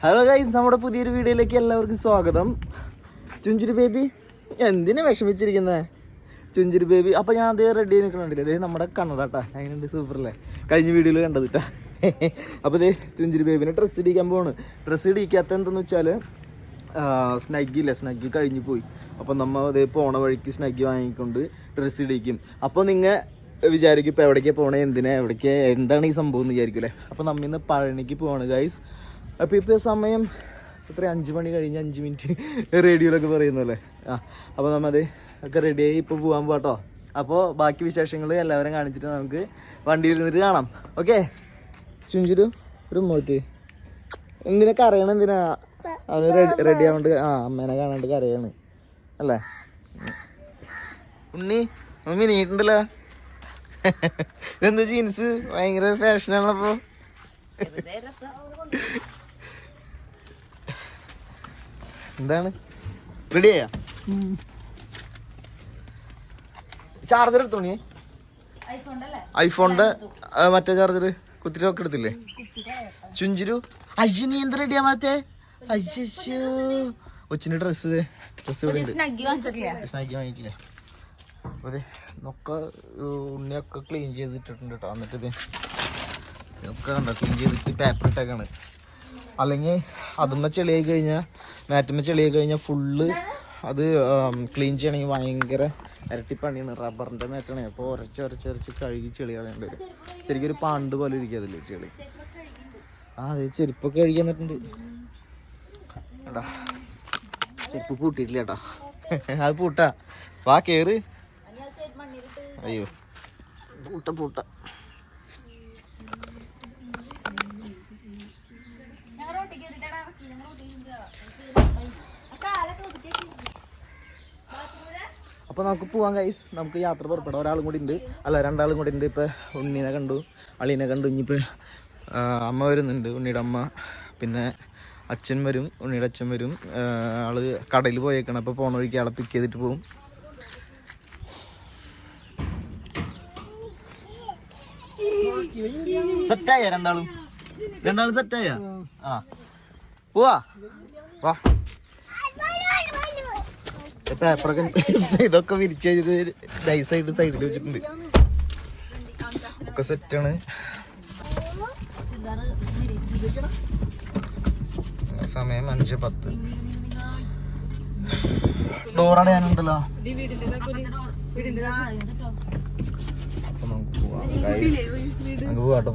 Hello guys നമ്മുടെ പുതിയൊരു വീഡിയോയിലേക്ക് എല്ലാവർക്കും സ്വാഗതം. ചുഞ്ചിരി ബേബി എന്തിനാ വിഷമിച്ചിരിക്കുന്നത് ചുഞ്ചിരി ബേബി അപ്പോൾ ഞാൻ അതേ റെഡി നിൽക്കണില്ലേ അതേ നമ്മുടെ കണ്ണടാട്ടാ അതിനുണ്ട് സൂപ്പറല്ലേ കഴിഞ്ഞ വീഡിയോയിൽ കണ്ടത് അപ്പോൾ അപ്പൊ ഇതേ ചുഞ്ചിരി ബേബിനെ ഡ്രസ്സ് ഇടിക്കാൻ പോണ് ഡ്രസ്സ് ഇടിക്കാത്ത എന്തെന്ന് വെച്ചാൽ സ്നഗ്ഗി ഇല്ല സ്നഗ്ഗി കഴിഞ്ഞു പോയി. അപ്പോൾ നമ്മൾ അതേ പോണ വഴിക്ക് സ്നഗ്ഗി വാങ്ങിക്കൊണ്ട് ഡ്രസ്സ് ഇടിക്കും. അപ്പോൾ നിങ്ങൾ വിചാരിക്കും ഇപ്പോൾ എവിടേക്കാണ് പോണേ എന്തിനാ എവിടേക്ക് എന്താണ് ഈ സംഭവം എന്ന് വിചാരിക്കില്ലേ അപ്പോൾ നമ്മിന്ന് പഴനിക്ക് പോവാണ് ഗൈസ് അപ്പോൾ ഇപ്പോൾ സമയം എത്ര? അഞ്ച് മണി കഴിഞ്ഞ് അഞ്ച് മിനിറ്റ് റേഡിയോയിലൊക്കെ പറയുന്നല്ലേ ആ അപ്പോൾ നമ്മൾ അത് ഒക്കെ റെഡിയായി ഇപ്പോൾ പോകാൻ പോട്ടോ അപ്പോൾ ബാക്കി വിശേഷങ്ങൾ എല്ലാവരും കാണിച്ചിട്ട് നമുക്ക് വണ്ടിയിൽ ഇരുന്നിട്ട് കാണാം. ഓക്കെ ചുഞ്ചിരു ഒരു മോത്തി എന്തിനാ കരയണം എന്തിനാ? അവന് റെഡി റെഡി ആവണ്ട്. ആ അമ്മേനെ കാണാണ്ട് കരയാണ്. അല്ലേ? ഉണ്ണി മമ്മി നീട്ടുണ്ടല്ലോ. ഇതെന്താ ജീൻസ്? ഭയങ്കര ഫാഷനാണല്ലോ എന്താണ്? റെഡി ആയാ? ചാർജർ എടുത്തോണി ഐഫോണിന്റെ മറ്റേ ചാർജർ കുത്തിരി ഒക്കെ എടുത്തില്ലേ? ചുഞ്ചിരു? അയ്യ നീ എന്താ റെഡിയാ മാറ്റേ? അയ്യോ കൊച്ചിന്റെ ഡ്രസ്സ് ഡ്രസ് സ്നാക്കി വാങ്ങിയിട്ടില്ലേ? അതെ നൊക്കെ ഉണ്ണിയൊക്കെ ക്ലീൻ ചെയ്തിട്ടിട്ടുണ്ട് കേട്ടോ എന്നിട്ട് ഇത് ഇതൊക്കെ കണ്ടോ ക്ലീൻ ചെയ്തിട്ട് പേപ്പർ ഇട്ടേക്കാണ്. അല്ലെങ്കിൽ അതുമ്മ ചെളിയായി കഴിഞ്ഞാൽ മാറ്റുമ്മ ചെളിയായി കഴിഞ്ഞാൽ ഫുള്ള് അത് ക്ലീൻ ചെയ്യണമെങ്കിൽ ഭയങ്കര ഇരട്ടി പണിയാണ്. റബ്ബറിന്റെ മാറ്റാണ്. അപ്പോൾ ഉരച്ച് ഉരച്ച് ഉരച്ച് കഴുകി ചെളി കളയേണ്ടി വരും. ശരിക്കും ഒരു പാണ്ട് പോലെ ഇരിക്കും അതില്ലേ ചെളി? ആ അതെ ചെരുപ്പൊക്കെ കഴുകി എന്നിട്ടുണ്ട് എടാ ചെരുപ്പ് പൂട്ടിയിട്ടില്ല കേട്ടോ അത് പൂട്ടാ. വാ കേറ്. അയ്യോ. പൂട്ട പൂട്ട. അപ്പോൾ നമുക്ക് പോവാൻ കൈസ് നമുക്ക് യാത്ര പുറപ്പെടാം. ഒരാളും കൂടി ഉണ്ട്. അല്ല രണ്ടാളും കൂടി ഉണ്ട്. ഇപ്പോൾ ഉണ്ണീനെ കണ്ടു. അളീനെ കണ്ടു. ഇനിയിപ്പോൾ അമ്മ വരുന്നുണ്ട്. ഉണ്ണിയുടെ അമ്മ. പിന്നെ അച്ഛൻ വരും. ഉണ്ണിയുടെ അച്ഛൻ വരും. ആൾ കടയിൽ പോയേക്കണം. അപ്പോൾ പോണ വഴിക്ക് ആളെ പിക്ക് ചെയ്തിട്ട് പോകും സെറ്റായ രണ്ടാളും? രണ്ടാളും സെറ്റായ ആ. പോവാ. വാ. ഇതൊക്കെ വിരിച്ച് കഴിഞ്ഞത് സൈഡിൽ വെച്ചിട്ടുണ്ട്. ഒക്കെ സെറ്റാണ് സമയം അഞ്ച് പത്ത്. ഡോറാണ് ഞാനുണ്ടല്ലോ അപ്പൊ നമുക്ക് പോവാം. നമുക്ക് പോവാട്ടോ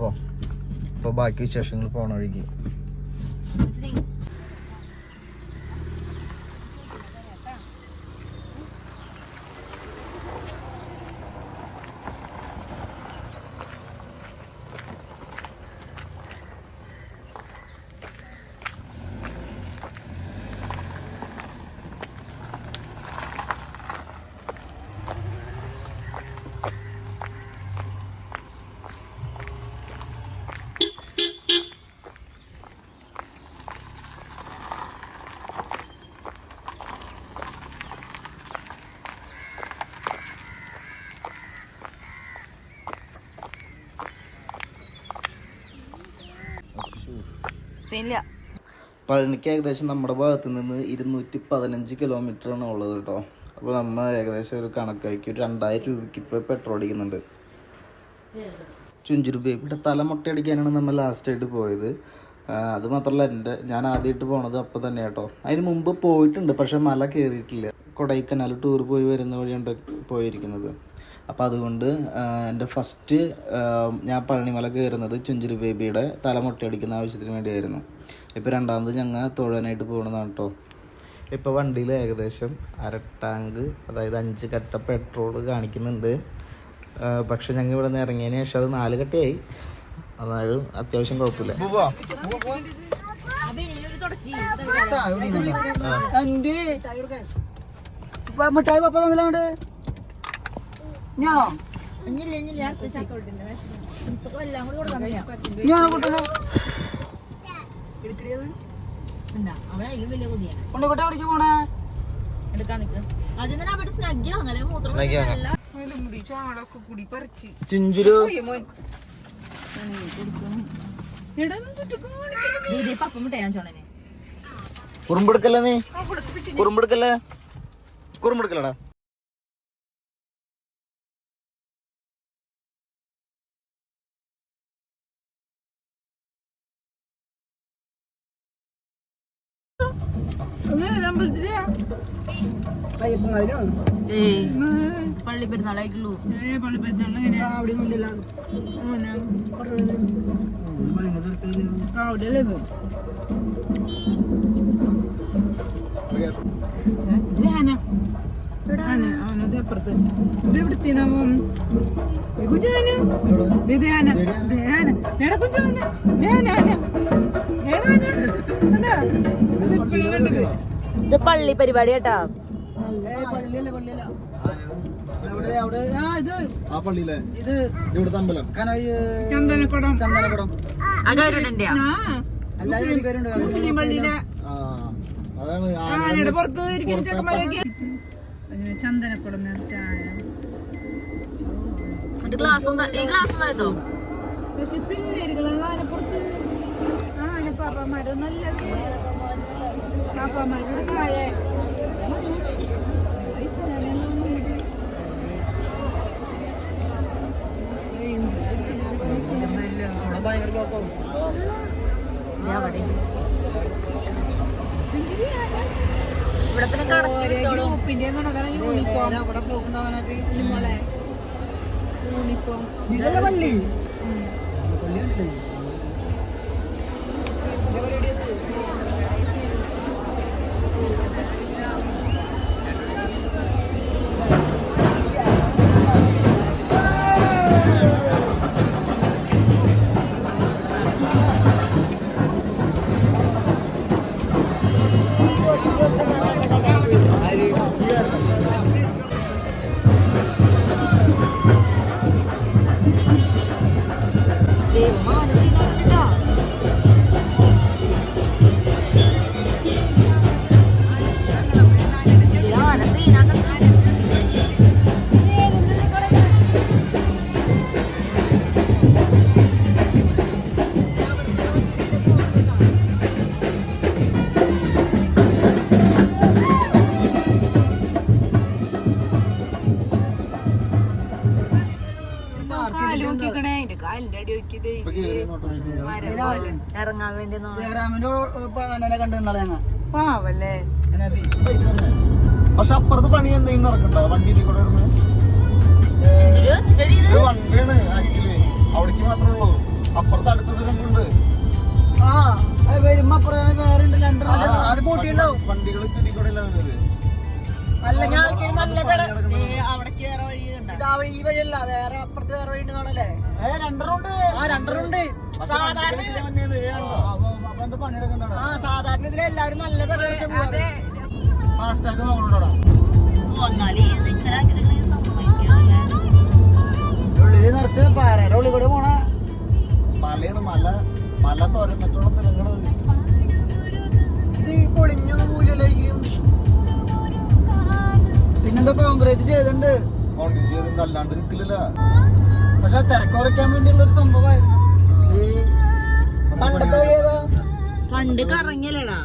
അപ്പൊ ബാക്കി വിശേഷങ്ങൾ പോണ വഴിക്ക്. സീനില്ല പഴനിക്ക് ഏകദേശം നമ്മുടെ ഭാഗത്ത് നിന്ന് ഇരുന്നൂറ്റി പതിനഞ്ച് കിലോമീറ്റർ ആണ് ഉള്ളത് കേട്ടോ. അപ്പോൾ നമ്മൾ ഏകദേശം ഒരു കണക്കാക്കി ഒരു രണ്ടായിരം രൂപയ്ക്ക് ഇപ്പോൾ പെട്രോൾ അടിക്കുന്നുണ്ട്. ചുഞ്ചുരു ബേബിയുടെ തല മുട്ടയടിക്കാനാണ് നമ്മൾ ലാസ്റ്റ് ആയിട്ട് പോയത്. അത് മാത്രമല്ല എന്റെ ഞാൻ ആദ്യമായിട്ട് പോണത് അപ്പോൾ തന്നെ കേട്ടോ. അതിന് മുമ്പ് പോയിട്ടുണ്ട് പക്ഷെ മല കയറിയിട്ടില്ല. കൊടൈക്കനാൽ ടൂർ പോയി വരുന്ന വഴിയുണ്ട് പോയിരിക്കുന്നത്. അപ്പോൾ അതുകൊണ്ട് എന്റെ ഫസ്റ്റ് ഞാൻ പഴനിമല കയറുന്നത് ചുഞ്ചുരു ബേബിയുടെ തല മുട്ടയടിക്കുന്ന ആവശ്യത്തിന് വേണ്ടിയായിരുന്നു. ഇപ്പോൾ രണ്ടാമത് ഞങ്ങൾ തൊഴാനായിട്ട് പോകുന്നതാണ് കേട്ടോ ഇപ്പോൾ വണ്ടിയിൽ ഏകദേശം അര ടാങ്ക് അതായത് അഞ്ച് കട്ട പെട്രോൾ കാണിക്കുന്നുണ്ട്. പക്ഷെ ഞങ്ങൾ ഇവിടെ നിന്ന് ഇറങ്ങിയതിന് ശേഷം അത് നാല് കട്ടയായി. അതായത് അത്യാവശ്യം കുഴപ്പമില്ല. മിഠായി പപ്പ തന്നില്ലാണ്ട്? ഞാനോ ഞാനോ കുട്ടനെ ഉണ്ണിക്കുട്ട എവിടേക്ക് പോണേ? അതിന് അവിടെ സ്നഗ്ഗി വാങ്ങലേ മൂത്രം സ്നഗ്ഗി വാങ്ങാം. അല്ല. മുടി ചാളൊക്കെ കൂടി പറിച്ച് ചുഞ്ചുരു ദേ, ദേ, പപ്പ മുട്ട ഞാൻ ചോളനെ കുറുമ്പെടുക്കല്ലേ നീ കുറുമ്പെടുക്കല്ലേ കുറുമ്പെടുക്കല്ലടാ അയ്യപ്പങ്ങളിലും ഏയ് പള്ളി പെരുന്നാളായിട്ടുള്ളൂ അവിടെ ഒന്നുമില്ല ഇത് പള്ളി പരിപാടി കേട്ടാ പള്ളിയല്ല പള്ളിയല്ല അവിടെ അവിടെ ആ ഇത് ആ പള്ളിയിലെ ഇത് ഇവിടുത്തെ അമ്പലം കനക് ചന്ദനക്കുടം ചന്ദനക്കുടം അതാരുടെ എല്ലാവരും പേരുണ്ട് ആ അതാണ് കേട്ടാ ഇരിക്കുന്ന ചെക്കന്മാരൊക്കെ. ചന്ദനക്കുടം ചായ. ഗ്ലാസ് ഈ ഗ്ലാസ് എടുത്തോ പക്ഷെ പിള്ളേരുകളാണ് ആനപ്പുറത്ത് ആനപ്പാപ്പന്മാര് നല്ല പാപ്പന്മാരുടെ താഴെ അവിടെ ഭയങ്കര ബ്ലോക്കാവും ഇവിടെ പിന്നെ യൂണിഫോം. യൂണിഫോം ഇതല്ല പള്ളി ഇറങ്ങാൻ വേണ്ടി പാവല്ലേ? പക്ഷെ അപ്പുറത്ത് പണി എന്തെങ്കിലും നടക്കണ്ടോ? വണ്ടി കൂടെ വണ്ടിയാണ് ആക്ച്വലി. അവിടേക്ക് മാത്രമേ ഉള്ളൂ. അപ്പുറത്ത് അടുത്തത് രണ്ടുണ്ട് ആ വരുമ്പോ അപ്പുറം വേറെ ഉണ്ട് രണ്ടെണ്ണം അത് കൂട്ടിയുണ്ടാവും വണ്ടികൾ ഇതിൽ കൂടെ വരുന്നത് അല്ല ഞാൻ നല്ല? ഇതാ ഈ വഴിയല്ല വേറെ അപ്പുറത്ത് വേറെ വഴി ഉണ്ടെന്നാണല്ലേ ഏ രണ്ടെണ്ണം ഉണ്ട് ആ രണ്ടെണ്ണം ഉണ്ട് സാധാരണ ആ സാധാരണ ഇതിൽ എല്ലാരും നല്ല ആക്കിയിട്ടുണ്ടെങ്കിൽ സമ്മതിക്കില്ല. ഉള്ളിൽ നിറച്ച് പാറയുടെ ഉള്ളിൽ കൂടെ പോണ. മലയാണ് മല മല തുരന്നിട്ടുള്ള തിരങ്ങണത് ഇത് പൊളിഞ്ഞൊന്നും മൂലല്ലായിരിക്കും പിന്നെന്താ കോൺക്രീറ്റ് ചെയ്തിട്ടുണ്ട്? കോൺക്രീറ്റ് അല്ലാണ്ട് നിൽക്കില്ല പക്ഷെ തിരക്ക് കുറയ്ക്കാൻ വേണ്ടിയുള്ള ഒരു സംഭവമായിരുന്നു. ഈ പണ്ടത്തെ വഴി പണ്ട് കറങ്ങിയല്ലേടാ.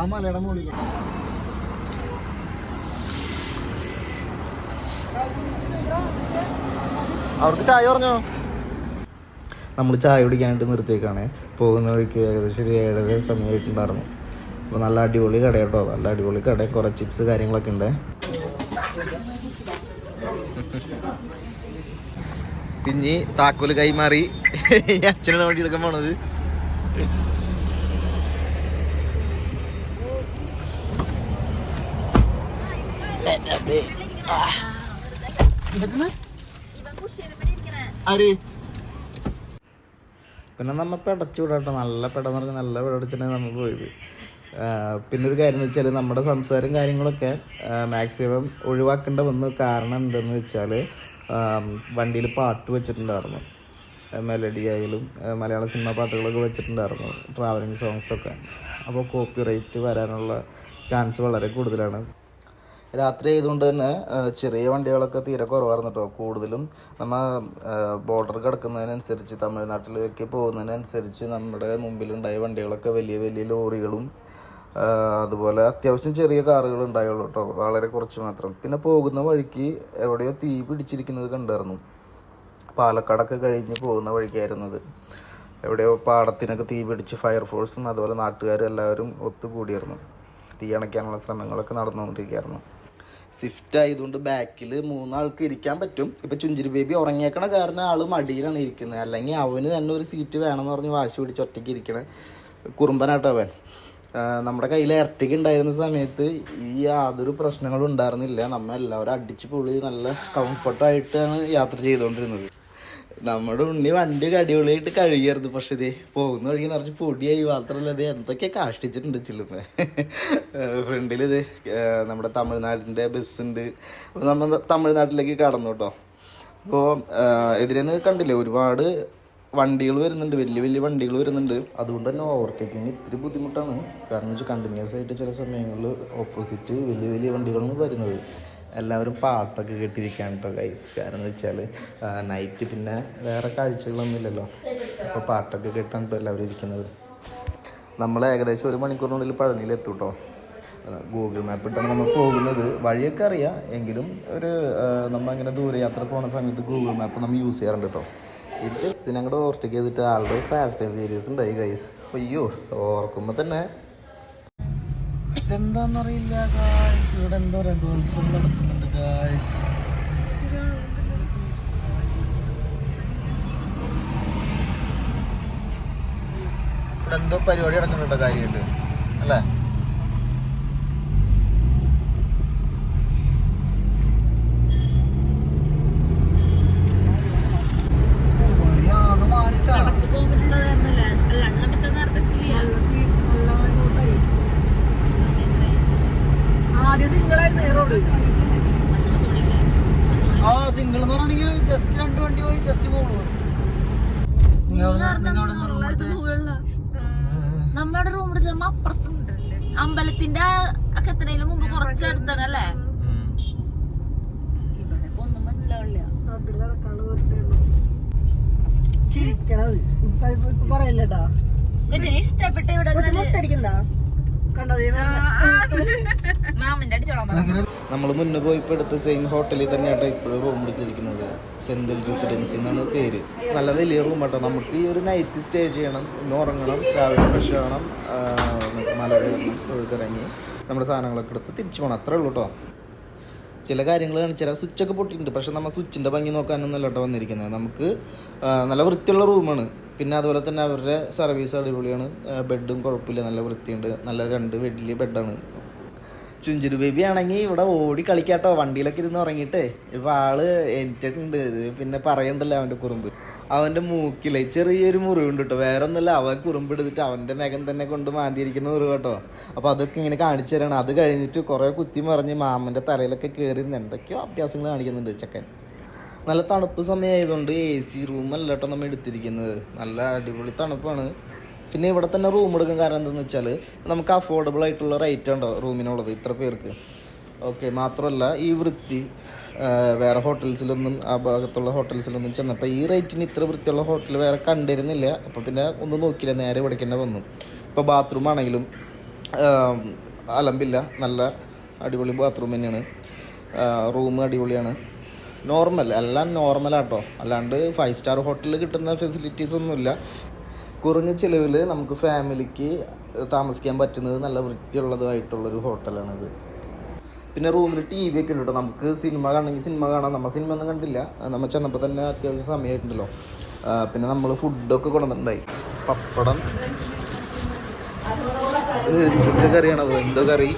ആ മലയുടെ മുകളിൽ. അവർക്ക് ചായ പറഞ്ഞോ? നമ്മൾ ചായ കുടിക്കാനായിട്ട് നിർത്തിയേക്കാണ്. പോകുന്ന വഴിക്ക് ഏകദേശം ഒരു ഏഴര സമയമായിട്ടുണ്ടായിരുന്നു. അപ്പോൾ നല്ല അടിപൊളി കട കേട്ടോ നല്ല അടിപൊളി കട. കുറേ ചിപ്സ് കാര്യങ്ങളൊക്കെ ഉണ്ട്. പിഞ്ഞി താക്കോൽ കൈമാറി. അച്ഛനെ വണ്ടി എടുക്കാൻ പോണത്. പിന്നെ നമ്മ പെടച്ചു വിടട്ടെ. നല്ല പെടന്നിറങ്ങി നല്ല പെടച്ചിട്ടുണ്ടെങ്കിൽ നമ്മൾ പോയത്. പിന്നെ ഒരു കാര്യം എന്ന് വെച്ചാൽ നമ്മുടെ സംസാരം കാര്യങ്ങളൊക്കെ മാക്സിമം ഒഴിവാക്കേണ്ട വന്നു കാരണം എന്തെന്ന് വെച്ചാൽ വണ്ടിയിൽ പാട്ട് വെച്ചിട്ടുണ്ടായിരുന്നു. മെലഡി ആയാലും മലയാള സിനിമ പാട്ടുകളൊക്കെ വെച്ചിട്ടുണ്ടായിരുന്നു ട്രാവലിംഗ് സോങ്സൊക്കെ അപ്പോൾ കോപ്പി റേറ്റ് വരാനുള്ള ചാൻസ് വളരെ കൂടുതലാണ്. രാത്രി ആയതുകൊണ്ട് തന്നെ ചെറിയ വണ്ടികളൊക്കെ തീരെ കുറവായിരുന്നു കേട്ടോ കൂടുതലും നമ്മൾ ബോർഡർ കിടക്കുന്നതിനനുസരിച്ച് തമിഴ്നാട്ടിലേക്ക് പോകുന്നതിനനുസരിച്ച് നമ്മുടെ മുമ്പിലുണ്ടായ വണ്ടികളൊക്കെ വലിയ വലിയ ലോറികളും അതുപോലെ അത്യാവശ്യം ചെറിയ കാറുകൾ ഉണ്ടായുള്ളൂ കേട്ടോ വളരെ കുറച്ച് മാത്രം. പിന്നെ പോകുന്ന വഴിക്ക് എവിടെയോ തീ പിടിച്ചിരിക്കുന്നത് കണ്ടായിരുന്നു. പാലക്കാടൊക്കെ കഴിഞ്ഞ് പോകുന്ന വഴിക്കായിരുന്നത് എവിടെയോ പാടത്തിനൊക്കെ തീ പിടിച്ച് ഫയർഫോഴ്സും അതുപോലെ നാട്ടുകാരും എല്ലാവരും ഒത്തുകൂടിയിരുന്നു തീ അണയ്ക്കാനുള്ള ശ്രമങ്ങളൊക്കെ നടന്നുകൊണ്ടിരിക്കുകയായിരുന്നു. സ്വിഫ്റ്റ് ആയതുകൊണ്ട് ബാക്കിൽ മൂന്നാൾക്ക് ഇരിക്കാൻ പറ്റും. ഇപ്പം ചുഞ്ചിരി ബേബി ഉറങ്ങിയേക്കണ കാരണം ആൾ മടിയിലാണ് ഇരിക്കുന്നത്. അല്ലെങ്കിൽ അവന് തന്നെ ഒരു സീറ്റ് വേണമെന്ന് പറഞ്ഞ് വാശി പിടിച്ച് ഒറ്റയ്ക്ക് ഇരിക്കണ കുറുമ്പനാട്ടോ അവൻ. നമ്മുടെ കയ്യിൽ ഇരട്ടിക്ക് ഉണ്ടായിരുന്ന സമയത്ത് ഈ യാതൊരു പ്രശ്നങ്ങളും ഉണ്ടായിരുന്നില്ല. നമ്മൾ എല്ലാവരും അടിച്ച് പൊളി നല്ല കംഫർട്ടായിട്ടാണ് യാത്ര ചെയ്തുകൊണ്ടിരുന്നത്. നമ്മുടെ ഉണ്ണി വണ്ടി അടിപൊളിയായിട്ട് കഴുകിയായിരുന്നു. പക്ഷെ ഇതേ പോകുന്ന വഴി നിറച്ച് പൊടിയായി. മാത്രമല്ല ഇത് എന്തൊക്കെ കാഷ്ടിച്ചിട്ടുണ്ട് ചില്ലുമേ ഫ്രണ്ടിൽ ഇത് നമ്മുടെ തമിഴ്നാടിന്റെ ബസ്സുണ്ട് അപ്പോൾ നമ്മൾ തമിഴ്നാട്ടിലേക്ക് കടന്നു കേട്ടോ അപ്പോൾ എതിരെന്ന് കണ്ടില്ലേ ഒരുപാട് വണ്ടികൾ വരുന്നുണ്ട്. വലിയ വലിയ വണ്ടികൾ വരുന്നുണ്ട്. അതുകൊണ്ട് തന്നെ ഓവർടേക്കിങ് ഇത്തിരി ബുദ്ധിമുട്ടാണ്. കാരണം വെച്ചാൽ കണ്ടിന്യൂസ് ആയിട്ട് ചില സമയങ്ങളിൽ ഓപ്പോസിറ്റ് വലിയ വലിയ വണ്ടികളാണ് വരുന്നത്. എല്ലാവരും പാട്ടൊക്കെ കേട്ടിരിക്കുകയാണ് കേട്ടോ ഗൈസ് കാരണം എന്ന് വെച്ചാൽ നൈറ്റ് പിന്നെ വേറെ കാഴ്ചകളൊന്നുമില്ലല്ലോ. അപ്പോൾ പാട്ടൊക്കെ കേട്ടാണ് കേട്ടോ എല്ലാവരും ഇരിക്കുന്നത്. നമ്മൾ ഏകദേശം ഒരു മണിക്കൂറിനുള്ളിൽ പഴനിയിലെത്തും കേട്ടോ ഗൂഗിൾ മാപ്പ് ഇട്ടാണ് നമ്മൾ പോകുന്നത്. വഴിയൊക്കെ അറിയാം. എങ്കിലും ഒരു നമ്മളങ്ങനെ ദൂരയാത്ര പോകുന്ന സമയത്ത് ഗൂഗിൾ മാപ്പ് നമ്മൾ യൂസ് ചെയ്യാറുണ്ട് കേട്ടോ ഈ ബസ്സിന് അങ്ങോട്ട് ഓവർടേക്ക് ചെയ്തിട്ട് ആളുടെ ഫാസ്റ്റ് ആൻഡ് ഫ്യൂരിയസ് ഉണ്ടായി ഗൈസ് അയ്യോ ഓർക്കുമ്പോൾ തന്നെ ഇതെന്താന്നറിയില്ല ഗായ്സ് ഇവിടെ എന്തോ രഥോത്സവം നടത്തുന്നുണ്ട് ഗായ്സ് ഇവിടെ എന്തോ പരിപാടി നടക്കുന്നുണ്ടോ കാര്യമായിട്ട്. അല്ലേ ആകെ മാറിട്ടാ അടച്ചു പോകാൻ പറ്റുന്നതായിരുന്നല്ലേ അല്ലാണ്ട് നമുക്ക് നടക്കത്തില്ല സമയത്ത് ആദ്യം സിംഗിൾ ആയിരുന്നു ഈ റോഡ് പത്ത് പത്ത് മണിക്ക് പത്ത് മണിക്ക് ആ സിംഗിൾ എന്ന് പറഞ്ഞിട്ടുണ്ടെങ്കിൽ ജസ്റ്റ് രണ്ട് വണ്ടി പോയി ജസ്റ്റ് പോകുള്ളൂ നമ്മുടെ റൂം എടുത്ത് നമ്മ അപ്പുറത്തുണ്ട് അമ്പലത്തിന്റെ ഒക്കെ എത്തണേലും മുമ്പ് കുറച്ച് അടുത്താണ് അല്ലേ ഇവിടെ ഇപ്പൊ ഒന്നും മനസ്സിലാവില്ല ചിരിക്കണത് ഇപ്പൊ ഇപ്പൊ പറയല്ലേട്ടാ. ഇഷ്ടപ്പെട്ട ഇവിടെ നമ്മൾ മുന്നേ പോയി ഇപ്പോൾ എടുത്ത സെയിം ഹോട്ടലിൽ തന്നെയാട്ടോ ഇപ്പോഴും റൂം എടുത്തിരിക്കുന്നത്. സെന്തിൽ റെസിഡൻസി എന്നാണ് പേര്. നല്ല വലിയ റൂം കേട്ടോ നമുക്ക് ഈ ഒരു നൈറ്റ് സ്റ്റേ ചെയ്യണം. ഇന്ന് ഉറങ്ങണം. രാവിലെ ഫ്രഷ് ആവണം. മല കയറണം തൊഴുതിറങ്ങി. നമ്മുടെ സാധനങ്ങളൊക്കെ എടുത്ത് തിരിച്ചു പോകണം അത്രേ ഉള്ളൂ കേട്ടോ ചില കാര്യങ്ങൾ കാണിച്ചാൽ സ്വിച്ചൊക്കെ പൊട്ടിയിട്ടുണ്ട്. പക്ഷെ നമ്മൾ സ്വിച്ചിന്റെ ഭംഗി നോക്കാനൊന്നല്ല കേട്ടോ വന്നിരിക്കുന്നത്. നമുക്ക് നല്ല വൃത്തിയുള്ള റൂമാണ് പിന്നെ അതുപോലെ തന്നെ അവരുടെ സർവീസ് അടിപൊളിയാണ്. ബെഡും കുഴപ്പമില്ല. നല്ല വൃത്തിയുണ്ട്. നല്ല രണ്ട് വലിയ ബെഡാണ് ചുഞ്ചുരു ബേബി ആണെങ്കിൽ ഇവിടെ ഓടി കളിക്കാട്ടോ. വണ്ടിയിലൊക്കെ ഇരുന്ന് ഉറങ്ങിയിട്ടേ. ഇപ്പൊ ആൾ എനിറ്റിട്ടുണ്ട് പിന്നെ പറയണ്ടല്ലോ അവന്റെ കുറുമ്പ്. അവന്റെ മൂക്കിലെ ചെറിയൊരു മുറിവുണ്ട് കേട്ടോ വേറെ ഒന്നുമില്ല അവൻ കുറുമ്പ് എടുത്തിട്ട് അവന്റെ നഖം തന്നെ കൊണ്ട് മാന്തിയിരിക്കുന്ന മുറിവ് കേട്ടോ അപ്പൊ അതൊക്കെ ഇങ്ങനെ കാണിച്ചു തരണം. അത് കഴിഞ്ഞിട്ട് കുറെ കുത്തി മറിഞ്ഞ് മാമന്റെ തലയിലൊക്കെ കയറി എന്തൊക്കെയോ അഭ്യാസങ്ങൾ കാണിക്കുന്നുണ്ട് ചക്കൻ. നല്ല തണുപ്പ് സമയമായതുകൊണ്ട് എ സി റൂമല്ല കേട്ടോ നമ്മൾ എടുത്തിരിക്കുന്നത്. നല്ല അടിപൊളി തണുപ്പാണ്. പിന്നെ ഇവിടെ തന്നെ റൂം എടുക്കും കാരണം എന്താണെന്ന് വെച്ചാൽ നമുക്ക് അഫോർഡബിൾ ആയിട്ടുള്ള റേറ്റ് ഉണ്ടോ റൂമിനുള്ളത് ഇത്ര പേർക്ക്? ഓക്കെ മാത്രമല്ല ഈ വൃത്തി വേറെ ഹോട്ടൽസിലൊന്നും ആ ഭാഗത്തുള്ള ഹോട്ടൽസിലൊന്നും ചെന്നപ്പോൾ ഈ റേറ്റിന് ഇത്ര വൃത്തിയുള്ള ഹോട്ടൽ വേറെ കണ്ടിരുന്നില്ല. അപ്പോൾ പിന്നെ ഒന്ന് നോക്കിയില്ല നേരെ ഇവിടേക്ക് തന്നെ വന്നു. ഇപ്പോൾ ബാത്റൂം ആണെങ്കിലും അലമ്പില്ല നല്ല അടിപൊളി ബാത്റൂം തന്നെയാണ്. റൂം അടിപൊളിയാണ്. നോർമൽ എല്ലാം നോർമലാട്ടോ അല്ലാണ്ട് ഫൈവ് സ്റ്റാർ ഹോട്ടലിൽ കിട്ടുന്ന ഫെസിലിറ്റീസ് ഒന്നുമില്ല. കുറഞ്ഞ ചിലവിൽ നമുക്ക് ഫാമിലിക്ക് താമസിക്കാൻ പറ്റുന്നത് നല്ല വൃത്തിയുള്ളതുമായിട്ടുള്ളൊരു ഹോട്ടലാണിത്. പിന്നെ റൂമിൽ ടി വി ഒക്കെ ഉണ്ട് കേട്ടോ നമുക്ക് സിനിമ കാണണമെങ്കിൽ സിനിമ കാണാം. നമ്മൾ സിനിമ ഒന്നും കണ്ടില്ല. നമ്മൾ ചെന്നപ്പോൾ തന്നെ അത്യാവശ്യം സമയമായിട്ടുണ്ടല്ലോ. പിന്നെ നമ്മൾ ഫുഡൊക്കെ കൊണ്ടുവന്നിട്ടുണ്ടായി. പപ്പടം. ഇത് കറിയാണത് എന്തോ കറി?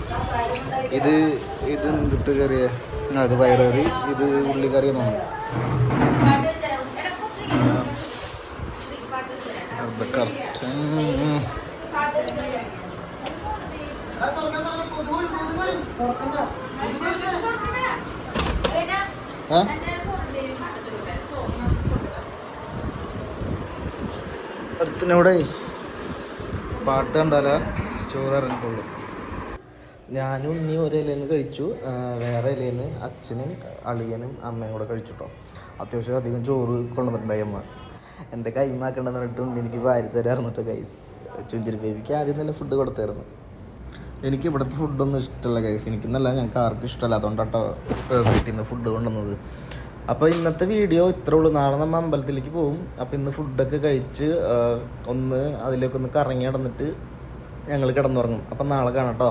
ഇത് ഇത് എന്തിട്ട് കറിയാ? അത് ഇത് പയറുകറി ഇത് ഉള്ളിക്കറിയാണ്? അത് കറക്റ്റ് ആ അടുത്തിനൂടെ പാട്ട് കണ്ടാല? ചോറ് ഇറങ്ങിക്കൊള്ളു ഞാനും ഉണ്ണി ഒരു ഇലയിൽ കഴിച്ചു. ആ, വേറെ ഇലയിൽ അച്ഛനും അളിയനും അമ്മയും കൂടെ കഴിച്ചു കേട്ടോ അത്യാവശ്യം അധികം ചോറ് കൊണ്ടുവന്നിട്ടുണ്ടായി അമ്മ. എന്റെ കൈമാക്കണ്ടെന്ന് പറഞ്ഞിട്ടും എനിക്ക് വാരി തരാറുന്നു കേട്ടോ ഗൈസ് ചുഞ്ചിരി ബേബിക്ക് ആദ്യം തന്നെ ഫുഡ് കൊടുത്തായിരുന്നു. എനിക്ക് ഇവിടുത്തെ ഫുഡൊന്നും ഇഷ്ടമല്ല ഗൈസ് എനിക്കെന്നല്ല ഞങ്ങൾക്ക് ആർക്കും ഇഷ്ടമല്ല അതുകൊണ്ടാട്ടോ വീട്ടിൽ നിന്ന് ഫുഡ് കൊണ്ടുവന്നത്. അപ്പോൾ ഇന്നത്തെ വീഡിയോ ഇത്രേ ഉള്ളൂ. നാളെ നമ്മൾ അമ്പലത്തിലേക്ക് പോകും അപ്പോൾ ഇന്ന് ഫുഡൊക്കെ കഴിച്ച് ഒന്ന് അതിലേക്കൊന്ന് കറങ്ങി നടന്നിട്ട് ഞങ്ങൾ കിടന്നുറങ്ങും. അപ്പം നാളെ കാണാം കേട്ടോ